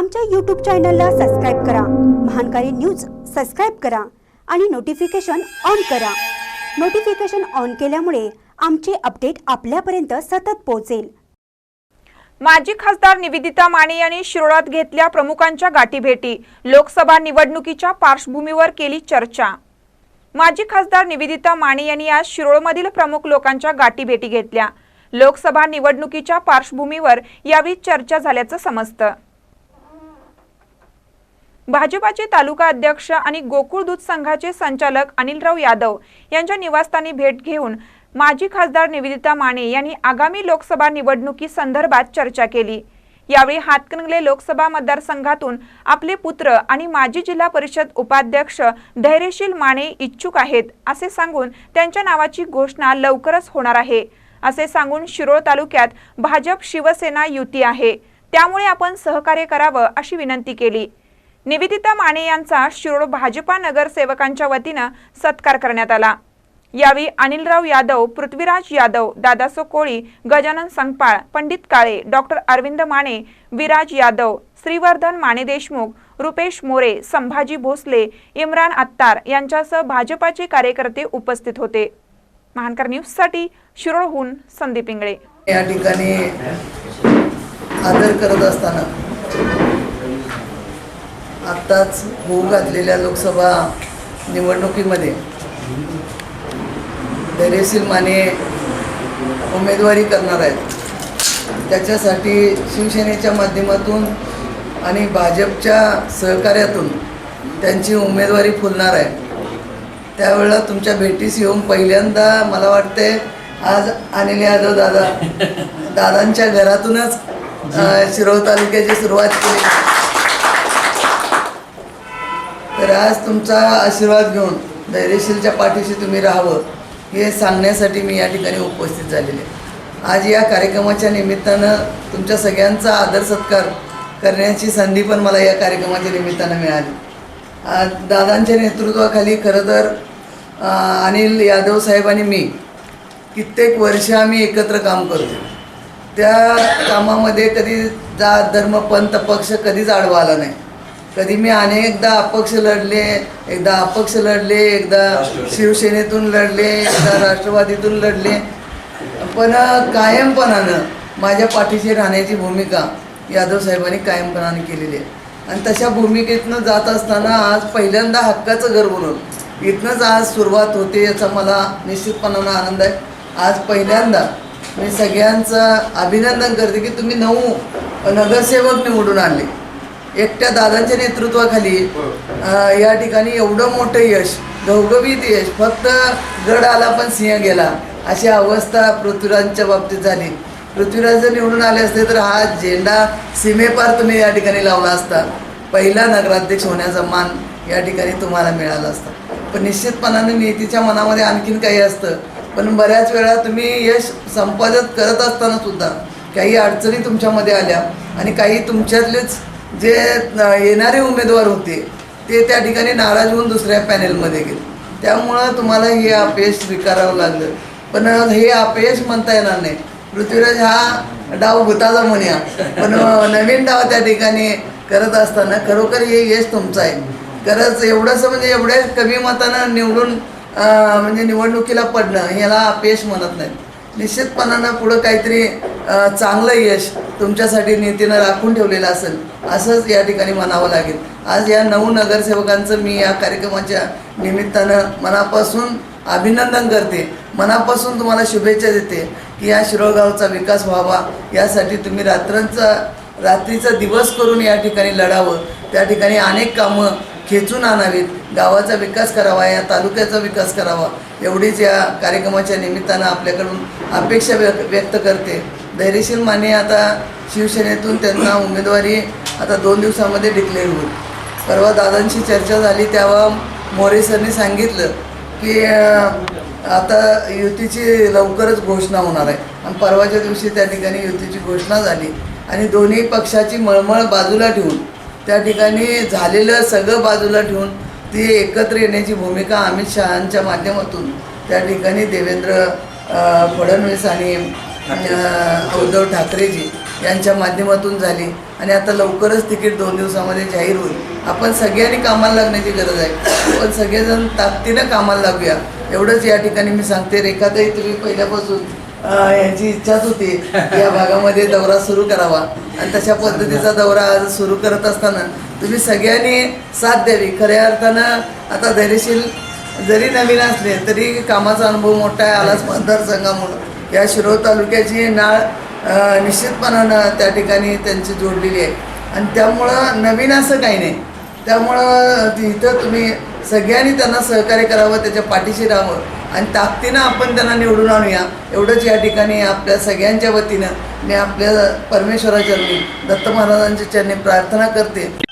आमच्या यूट्यूब चॅनलला सबस्क्राईब करा. महानकारी न्यूज सबस्क्राईब करा आणि नोटिफिकेशन ऑन करा. नोटिफिकेशन ऑन केल्यामुळे आमचे अपडेट आपल्यापर्यंत सतत पोहोचेल. माजी खासदार निवेदिता माने यांनी शिरोळात घेतल्या प्रमुखांच्या गाठीभेटी लोकसभा निवडणुकीच्या पार्श्वभूमीवर केली चर्चा. माजी खासदार निवेदिता माने यांनी आज शिरोळमधील प्रमुख लोकांच्या गाठीभेटी घेतल्या. लोकसभा निवडणुकीच्या पार्श्वभूमीवर यावेळी चर्चा झाल्याचं समजतं. भाजपाचे तालुका अध्यक्ष आणि गोकुळ दूध संघाचे संचालक अनिलराव यादव यांच्या निवासस्थानी भेट घेऊन माजी खासदार निवेदिता माने यांनी आगामी लोकसभा निवडणुकी संदर्भात चर्चा केली. यावेळी हातकणंगले लोकसभा मतदारसंघातून आपले पुत्र आणि माजी जिल्हा परिषद उपाध्यक्ष धैर्यशील माने इच्छुक आहेत असे सांगून त्यांच्या नावाची घोषणा लवकरच होणार आहे. असे सांगून शिरोळ तालुक्यात भाजप शिवसेना युती आहे. त्यामुळे आपण सहकार्य करावं अशी विनंती केली. निवेदिता माने यांचा शिरोळ भाजपा नगरसेवकांच्या वतीनं सत्कार करण्यात आला. यावेळी अनिलराव यादव पृथ्वीराज यादव दादासो कोळी गजानन संगपाळ पंडित काळे डॉक्टर अरविंद माने विराज यादव श्रीवर्धन माने देशमुख रुपेश मोरे संभाजी भोसले इम्रान अत्तार यांच्यासह भाजपाचे कार्यकर्ते उपस्थित होते. महानकर न्यूजसाठी शिरोळहून संदीप इंगळे. या ठिकाणी आदर करत असताना आत्ताच होऊ घातलेल्या लोकसभा निवडणुकीमध्ये धैर्यशील माने उमेदवारी करणार आहेत. त्याच्यासाठी शिवसेनेच्या माध्यमातून आणि भाजपच्या सहकार्यातून त्यांची उमेदवारी फुलणार आहे. त्यावेळेला तुमच्या भेटीस येऊन पहिल्यांदा मला वाटते आज अनिल यादव दादा दादांच्या घरातूनच शिरोळ तालुक्याची सुरुवात केली. तर आज तुमचा आशीर्वाद घेऊन धैर्यशीलच्या पाठीशी तुम्ही राहावं हे सांगण्यासाठी मी या ठिकाणी उपस्थित झालेले. आहे. आज या कार्यक्रमाच्या निमित्तानं तुमच्या सगळ्यांचा आदर सत्कार करण्याची संधी पण मला या कार्यक्रमाच्या निमित्तानं मिळाली. आज दादांच्या नेतृत्वाखाली खरं तर अनिल यादव साहेब आणि मी कित्येक वर्ष आम्ही एकत्र काम करतो. त्या कामामध्ये कधी जात धर्म पंथ पक्ष कधीच आडवा आला नाही. कधी मी अनेकदा अपक्ष लढले एकदा अपक्ष लढले एकदा शिवसेनेतून लढले एकदा राष्ट्रवादीतून लढले. पण कायमपणानं माझ्या पाठीशी राहण्याची भूमिका यादव साहेबांनी कायमपणाने केलेली आहे. आणि तशा भूमिकेतनं जात असताना आज पहिल्यांदा हक्काचं घर बनवलं इथनंच आज सुरुवात होते याचा मला निश्चितपणानं आनंद आहे. आज पहिल्यांदा मी सगळ्यांचं अभिनंदन करते की तुम्ही नऊ नगरसेवक निवडून आणले. एकट्या दादांच्या नेतृत्वाखाली अ, या ठिकाणी एवढं मोठं यश घवघवीत यश फक्त गड आला पण सिंह गेला अशी अवस्था पृथ्वीराजच्या बाबतीत झाली. पृथ्वीराज जर निवडून आले असते तर हा झेंडा सीमेपार तुम्ही या ठिकाणी लावला असता. पहिला नगराध्यक्ष होण्याचा मान या ठिकाणी तुम्हाला मिळाला असता. पण निश्चितपणाने नीतीच्या मनामध्ये आणखीन काही असतं. पण बऱ्याच वेळा तुम्ही यश संपादित करत असताना सुद्धा काही अडचणी तुमच्यामध्ये आल्या आणि काही तुमच्यातलेच जे येणारे उमेदवार होते ते त्या ठिकाणी नाराज होऊन दुसऱ्या पॅनेलमध्ये गेले. त्यामुळं तुम्हाला हे अपयश स्वीकारावं लागलं. पण हे अपयश म्हणता येणार नाही. पृथ्वीराज हा डाव भूताचा म्हणूया पण नवीन डाव त्या ठिकाणी करत असताना खरोखर हे यश तुमचं आहे. खरंच एवढंसं म्हणजे एवढ्या कमी मतानं निवडून म्हणजे निवडणुकीला पडणं याला अपयश म्हणत नाही निश्चितपणानं पुढं काहीतरी चांगलं यश तुमच्यासाठी नीतीनं राखून ठेवलेलं असेल असंच या ठिकाणी म्हणावं लागेल. आज या नऊ नगरसेवकांचं मी या कार्यक्रमाच्या निमित्तानं मनापासून अभिनंदन करते. मनापासून तुम्हाला शुभेच्छा देते की या शिरोळगावचा विकास व्हावा. यासाठी तुम्ही रात्रांचा रात्रीचा दिवस करून या ठिकाणी लढावं. त्या ठिकाणी अनेक कामं खेचून आणावीत गावाचा विकास करावा या तालुक्याचा विकास करावा. एवढीच या कार्यक्रमाच्या निमित्तानं आपल्याकडून अपेक्षा व्यक्त व्यक्त करते. धैर्यशील माने आता शिवसेनेतून त्यांना उमेदवारी आता दोन दिवसामध्ये डिक्लेअर होईल. परवा दादांशी चर्चा झाली तेव्हा मोरे सरने सांगितलं की आता युतीची लवकरच घोषणा होणार आहे. आणि परवाच्या दिवशी त्या ठिकाणी युतीची घोषणा झाली. आणि दोन्ही पक्षाची मळमळ बाजूला ठेवून त्या ठिकाणी झालेलं सगळं बाजूला ठेवून ती एकत्र येण्याची भूमिका अमित शहांच्या माध्यमातून त्या ठिकाणी देवेंद्र फडणवीस आणि उद्धव ठाकरेजी यांच्या माध्यमातून झाली. आणि आता लवकरच तिकीट दोन दिवसामध्ये जाहीर होईल. आपण सगळ्यांनी कामाला लागण्याची गरज आहे. पण सगळेजण ताकदीनं कामाला लागूया. एवढंच या ठिकाणी मी सांगते. रेखाताई तुम्ही पहिल्यापासून यांची इच्छाच होती. या भागामध्ये दौरा सुरू करावा. आणि तशा पद्धतीचा दौरा आज सुरू करत असताना तुम्ही सगळ्यांनी साथ द्यावी. खऱ्या अर्थानं आता धैर्यशील जरी नवीन असले तरी कामाचा अनुभव मोठा आहे. आलाच मतदारसंघामुळं या शिरोळ तालुक्याची नाळ निश्चितपणानं त्या ठिकाणी त्यांची जोडलेली आहे. आणि त्यामुळं नवीन असं काही नाही. त्यामुळं इथं तुम्ही सगळ्यांनी त्यांना सहकार्य करावं त्याच्या पाठीशी राहावं. आणि ताकदीनं आपण त्यांना निवडून आणूया. एवढंच या ठिकाणी आपल्या सगळ्यांच्या वतीनं मी आपल्या परमेश्वराचरणी दत्त महाराजांच्या चरणी प्रार्थना करते.